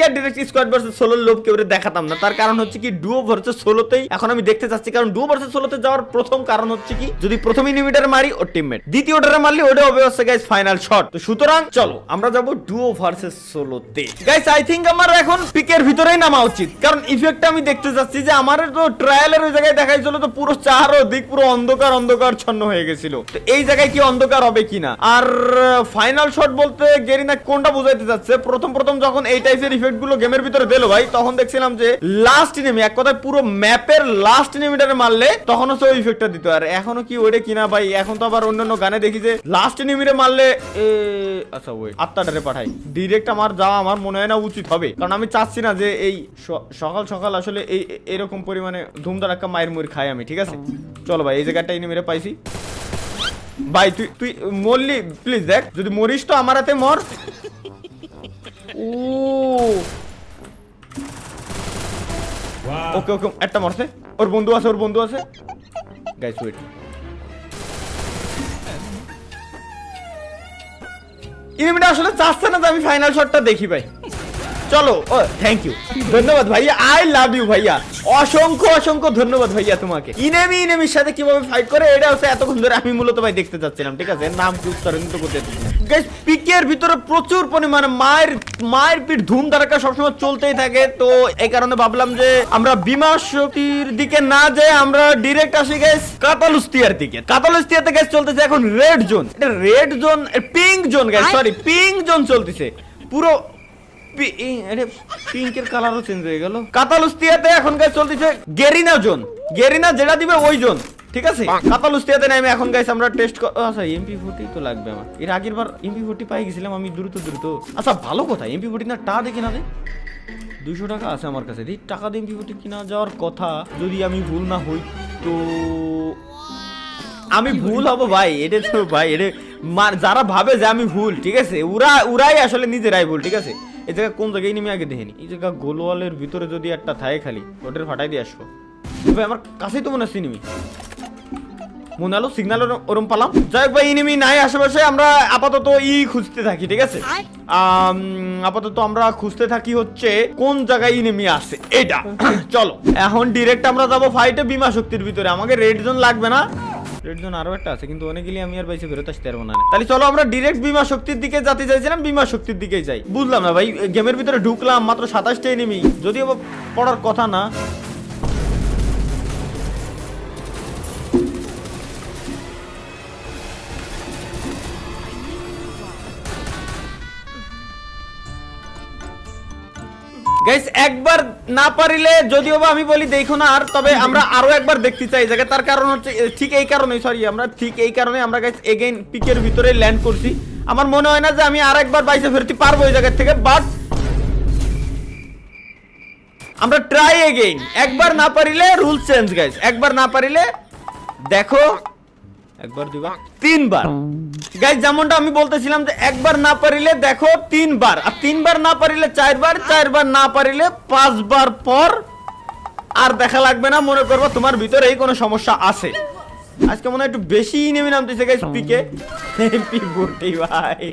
আজকে আর direct squad versus সোলোর লোভ কেউ দেখাতাম না। তার কারণ হচ্ছে কি ডুও ভার্সেস সোলোতেই এখন আমি দেখতে চাচ্ছি, কারণ ডুও ভার্সেস সোলোতে যাওয়ার প্রথম কারণ হচ্ছে কি, যদি প্রথম ইনিমিটার মারি ওর টিমমেট দ্বিতীয়টারে মারলে ওটা হবে হচ্ছে গাইস ফাইনাল শট তো সুতরাং চলো, আমরা যাব ডুও ভার্সেস সোলোতে গাইস আই থিংক আমার এখন পিকের ভিতরেই নামা উচিত। কারণ ইফেক্ট আমি দেখতে চাচ্ছি যে আমার তো ট্রায়ালের ওই জায়গায় দেখাইছিল, তো পুরো চারো দিক পুরো অন্ধকার অন্ধকার ছন্ন হয়ে গেছিল। তো এই জায়গায় কি অন্ধকার হবে কিনা? আর ফাইনাল শট বলতে গেরিনা কোনটা বুঝাইতে যাচ্ছে প্রথম প্রথম যখন এই টাইপের ইফেক্ট গুলো গেমের ভিতরে দিলো ভাই, তখন দেখছিলাম যে লাস্ট নেমে এক কথায় পুরো ম্যাপের লাস্ট নেমিটারে মারলে তখন হচ্ছে ওই ইফেক্টটা দিত। আর এখনও কি ওইটা কিনা ভাই, এখন তো আবার অন্যান্য গানে দেখি যে লাস্ট নেমিরে মারলে আচ্ছা ওই আত্মাটারে পাঠাই। ডিরেক্ট আমার যাওয়া আমার মনে হয় না উচিত হবে। কারণ আমি চাচ্ছি না যে এই সকাল সকাল আসলে এই, এরকম পরিমাণে ধুমধারাক্কা মায়ের মুড়ি খাই আমি, ঠিক আছে? চলো ভাই, এই জায়গাটা নেমিরে পাইছি। ভাই, তুই তুই মরলি প্লিজ দেখ, যদি মরিস তো আমার হাতে মর। ওকে ওকে একটা মরছে। ওর বন্ধু আছে, ওর বন্ধু আছে। গাইস ওয়েট ইনিমিটা আসলে চাচ্ছে না যে আমি ফাইনাল শটটা দেখি, ভাই। চলো ও থ্যাংক ইউ ধন্যবাদ ভাইয়া আই লাভ ইউ ভাইয়া। অসংখ্য অসংখ্য ধন্যবাদ ভাইয়া তোমাকে। ইনেমি ইনেমির সাথে কীভাবে ফাইট করে এটা হচ্ছে এতক্ষণ ধরে আমি মূলত ভাই দেখতে চাচ্ছিলাম ঠিক আছে? নাম কি উচ্চারণ? তো করতে গাইস পিকের ভিতরে প্রচুর পরিমাণে মায়ের মায়ের পিঠ ধুম ধারাকা সবসময় চলতেই থাকে। তো এই কারণে ভাবলাম যে আমরা বিমা শক্তির দিকে না যেয়ে আমরা ডিরেক্ট আসি গাইস কাতালুস্তিয়ার দিকে। কাতালুস্তিয়াতে গাইস চলতেছে এখন রেড জোন এটা red zone pink zone guys sorry pink zone চলতেছে। পুরো আরে পিঙ্কের কালারও চেঞ্জ হয়ে গেল। কাতালুস্তিয়াতে এখন গাইস চলতেছে গেরিনা জোন। গেরিনা যেটা দিবে ওই জোন ঠিক আছে? কাতালুস্তিয়াতে নাই আমি এখন গাইস আমরা টেস্ট আচ্ছা এমপি ফোর্টি তো লাগবে আমার। এর আগের বার এমপি ফোর্টি পাই গেছিলাম আমি দ্রুত দ্রুত। আচ্ছা ভালো কথা এমপি ফোর্টি না টা দেখে না দে দুইশো টাকা আছে আমার কাছে। এই টাকা দিয়ে এমপি ফোর্টি কিনা যাওয়ার কথা যদি আমি ভুল না হই তো আমি ভুল হব ভাই এটা তো ভাই এটা যারা ভাবে যে আমি ভুল ঠিক আছে? ওরা ওরাই আসলে নিজেরাই ভুল ঠিক আছে? এই জায়গা কোন জায়গায় নেমে আগে দেখিনি? এই জায়গা গোলওয়ালের ভিতরে যদি একটা থাকে খালি ওটার ফাটাই দিয়ে আসব। ভাই আমার কাছেই তো মনে হচ্ছে নিমি। মনে হলো সিগন্যাল ওরম পালাম। যাই হোক ভাই ইনিমি নাই আশেপাশে আমরা আপাতত ই খুঁজতে থাকি ঠিক আছে? আপাতত আমরা খুঁজতে থাকি হচ্ছে কোন জায়গায় ইনিমি আছে। এটা চলো। এখন ডিরেক্ট আমরা যাব ফাইটে বিমা শক্তির ভিতরে। আমাকে রেড জোন লাগবে না। আরও একটা আছে, কিন্তু আমি আর আসতে পারব না। তাহলে চলো আমরা ডিরেক্ট শক্তির দিকে যেতে চাইছিলাম শক্তির দিকেই বুঝলাম না ভাই গেমের ভিতরে ঢুকলাম মাত্র সাতাশটা এনিমি যদিও পড়ার কথা না গাইস একবার না পারিলে যদিও বা আমি বলি দেখো না আর, তবে আমরা আরও একবার দেখতে চাই জায়গা তার কারণ হচ্ছে ঠিক এই কারণে সরি আমরা ঠিক এই কারণে আমরা গাইস এগেইন পিকের ভিতরে ল্যান্ড করছি। আমার মনে হয় না যে আমি আর একবার বাইসে ফেরতে পারব এই জায়গা থেকে বাট আমরা ট্রাই এগেইন একবার না পারিলে রুল চেঞ্জ গাইস একবার না পারিলে, দেখো একবার দুবার তিনবার। গাইস যেমনটা আমি বলতেছিলাম যে একবার না পারিলে দেখো তিনবার। আর তিনবার না পারিলে চারবার চারবার না পারিলে পাঁচবার পর আর দেখা লাগবে না মনে করব তোমার ভিতরে এই কোনো সমস্যা আছে। আজকে মনে হয় একটু বেশি নেমে নামতেছে গাইস পিকে। ভাই।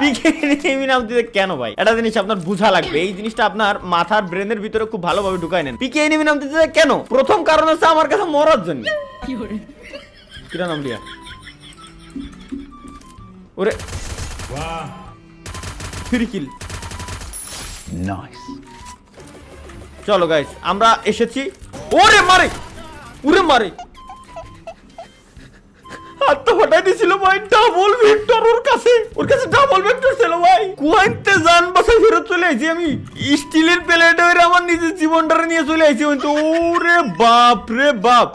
পিকে নেমে নামতেছে কেন ভাই? এটা জিনিস আপনার বোঝা লাগবে এই জিনিসটা আপনার মাথার ব্রেনের ভিতরে খুব ভালোভাবে ঢুকায় নেন। পিকে নেমে নামতেছে কেন? প্রথম কারণ হচ্ছে আমার কাছে মরার জন্য। কিরা নাম লিয়া ওরে। থ্রি কিল চলো গাইস আমরা এসেছি। ওরে মারে! ওরে মারে! হাত তো ফাটাই দিছিল ভাই ডাবল ভেক্টর ওর কাছে। ওর কাছে ডাবল ভেক্টর ছিল ভাই। কুয়াইতে জান বাসায় ফেরত চলে আইছি আমি। স্টিলের প্লেটে আমার নিজের জীবনটারে নিয়ে চলে আইছি ওরে বাপ রে বাপ।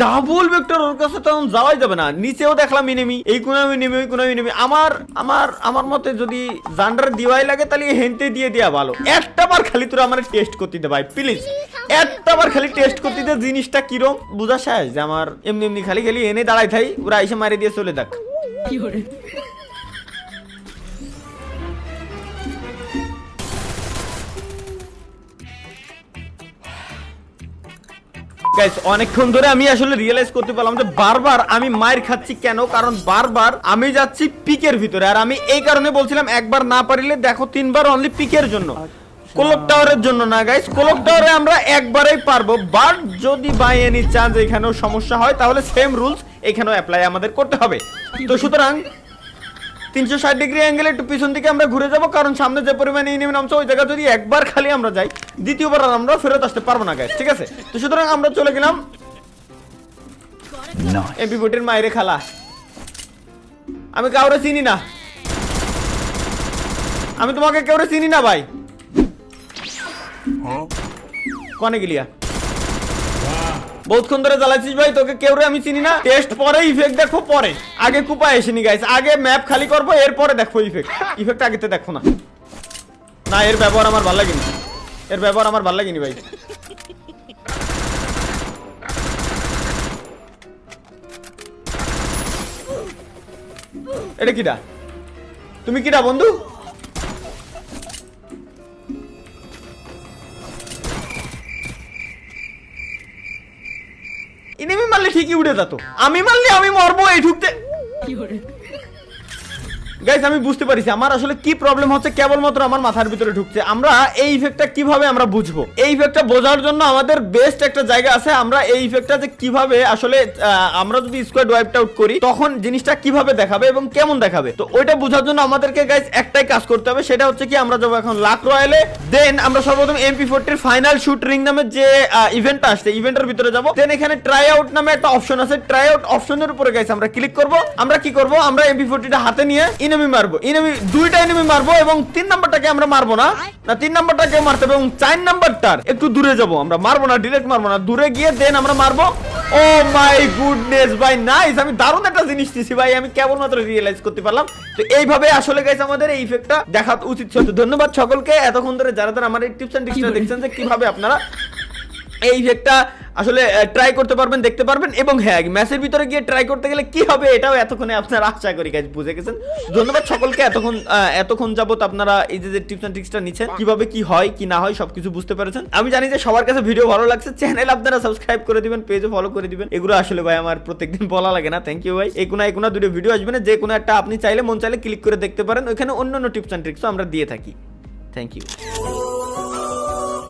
ডাবল ভেক্টর ওর কাছে তখন যাওয়াই যাবে না। নিচেও দেখলাম ইনেমি এই কোন ইনেমি ওই আমার আমার আমার মতে যদি জান্ডার দিওয়াই লাগে তাহলে হেনতে দিয়ে দেওয়া ভালো। একটা বার খালি তোরা আমার টেস্ট করতে দে ভাই প্লিজ একটা বার খালি টেস্ট করতে দে, জিনিসটা কিরম? বুঝা শেষ যে আমার এমনি এমনি খালি খালি এনে দাঁড়াই থাই, ওরা এসে মারি দিয়ে চলে দেখ গাইস অনেকক্ষণ ধরে আমি আসলে রিয়েলাইজ করতে পারলাম যে বারবার আমি মায়ের খাচ্ছি কেন? কারণ বারবার আমি যাচ্ছি পিকের ভিতরে। আর আমি এই কারণে বলছিলাম একবার না পারিলে দেখো তিনবার অনলি পিকের জন্য। কোলক টাওয়ারের জন্য না গাইস কোলক টাওয়ারে আমরা একবারেই পারব। বাট যদি বাই এনি চান্স এখানেও সমস্যা হয় তাহলে সেম রুলস এখানেও অ্যাপ্লাই আমাদের করতে হবে। তো সুতরাং তিনশো ষাট ডিগ্রি অ্যাঙ্গেলে একটু পিছন দিকে আমরা ঘুরে যাব কারণ সামনে যে পরিমাণে ইনিমি নামছে ওই জায়গা যদি একবার খালি আমরা যাই দ্বিতীয়বার আর আমরা ফেরত আসতে পারব না গাইস ঠিক আছে? তো সুতরাং আমরা চলে গেলাম এমপি ফোর্টির মায়ের খালা। আমি কাউরে চিনি না। আমি তোমাকে কাউরে চিনি না ভাই। কনে গেলিয়া। বহুতক্ষণ ধরে জ্বালাচ্ছিস ভাই তোকে কেউ আমি চিনি না। টেস্ট পরে ইফেক্ট দেখো পরে। আগে কুপা এসেনি গাইস আগে ম্যাপ খালি করব এরপরে দেখো ইফেক্ট ইফেক্ট আগেতে দেখো না। না এর ব্যবহার আমার ভালো লাগেনি। এর ব্যবহার আমার ভালো লাগেনি ভাই। এটা কিটা তুমি কিটা বন্ধু? ঠিকই উঠে যেত। আমি মারলে আমি মরবো, এই ঢুকতে গাইস আমি বুঝতে পারছি, আমার আসলে কি প্রবলেম হচ্ছে, কেবলমাত্র আমার মাথার ভিতরে ঢুকছে। আমরা এই ইফেক্টটা কীভাবে আমরা বুঝব? এই ইফেক্টটা বোঝার জন্য আমাদের বেস্ট একটা জায়গা আছে, আমরা এই ইফেক্টটা যে কীভাবে আসলে আমরা যদি স্কোয়াড ওয়াইপ আউট করি, তখন জিনিসটা কীভাবে দেখাবে এবং কেমন দেখাবে? তো ওইটা বোঝার জন্য আমাদেরকে গাইস একটাই কাজ করতে হবে, সেটা হচ্ছে কি, আমরা যাব এখন লাক রয়্যালে দেন আমরা সর্বপ্রথম এমপি ফোরটির ফাইনাল শুট রিং নামে যে ইভেন্টটা আসছে ইভেন্টের ভিতরে যাব। দেন এখানে ট্রাই আউট নামে একটা অপশন আছে ট্রাই আউট অপশনের উপরে গাইস আমরা ক্লিক করব। আমরা কি করব, আমরা এমপি ফোরটিটা হাতে নিয়ে ইনেমি মারবো। ইনেমি দুইটা এনিমি মারবো এবং তিন নাম্বারটাকে আমরা মারবো না। না তিন নাম্বারটাকে মারতে হবে এবং চার নাম্বারটার একটু দূরে যাব আমরা। মারবো না ডিরেক্ট মারবো না। দূরে গিয়ে দেন আমরা মারবো। ও মাই গুডনেস ভাই নাইস আমি দারুণ একটা জিনিস দিছি ভাই। আমি কেবলমাত্র রিয়েলাইজ করতে পারলাম। তো এইভাবে আসলে গাইস আমাদের এই ইফেক্টটা দেখা উচিত ছিল। ধন্যবাদ সকলকে। এতক্ষণ ধরে যারা যারা আমার এই টিপস এন্ড ট্রিক্সটা দেখছেন যে কীভাবে আপনারা এই ইফেক্টটা আসলে ট্রাই করতে পারবেন, দেখতে পারবেন, এবং হ্যাঁ ম্যাচের ভিতরে গিয়ে ট্রাই করতে গেলে কি হবে এটাও এতক্ষণে আপনারা আশা করি গাইজ বুঝে গেছেন। ধন্যবাদ সকলকে, এতক্ষণ এতক্ষণ যাবত আপনারা এই যে টিপস এন্ড ট্রিক্সটা নিচ্ছেন, কীভাবে কি হয়, কি না হয়, সবকিছু বুঝতে পেরেছেন। আমি জানি যে সবার কাছে ভিডিও ভালো লাগছে চ্যানেল আপনারা সাবস্ক্রাইব করে দিবেন পেজে ফলো করে দিবেন। এগুলো আসলে, ভাই, আমার প্রত্যেকদিন বলা লাগে না থ্যাংক ইউ ভাই। এই কোনো এই কোনো দুটো ভিডিও আসবে না, যে কোনো একটা আপনি চাইলে, মন চাইলে ক্লিক করে দেখতে পারেন, ওইখানে অন্য অন্য টিপস এন্ড ট্রিক্সও আমরা দিয়ে থাকি। Thank you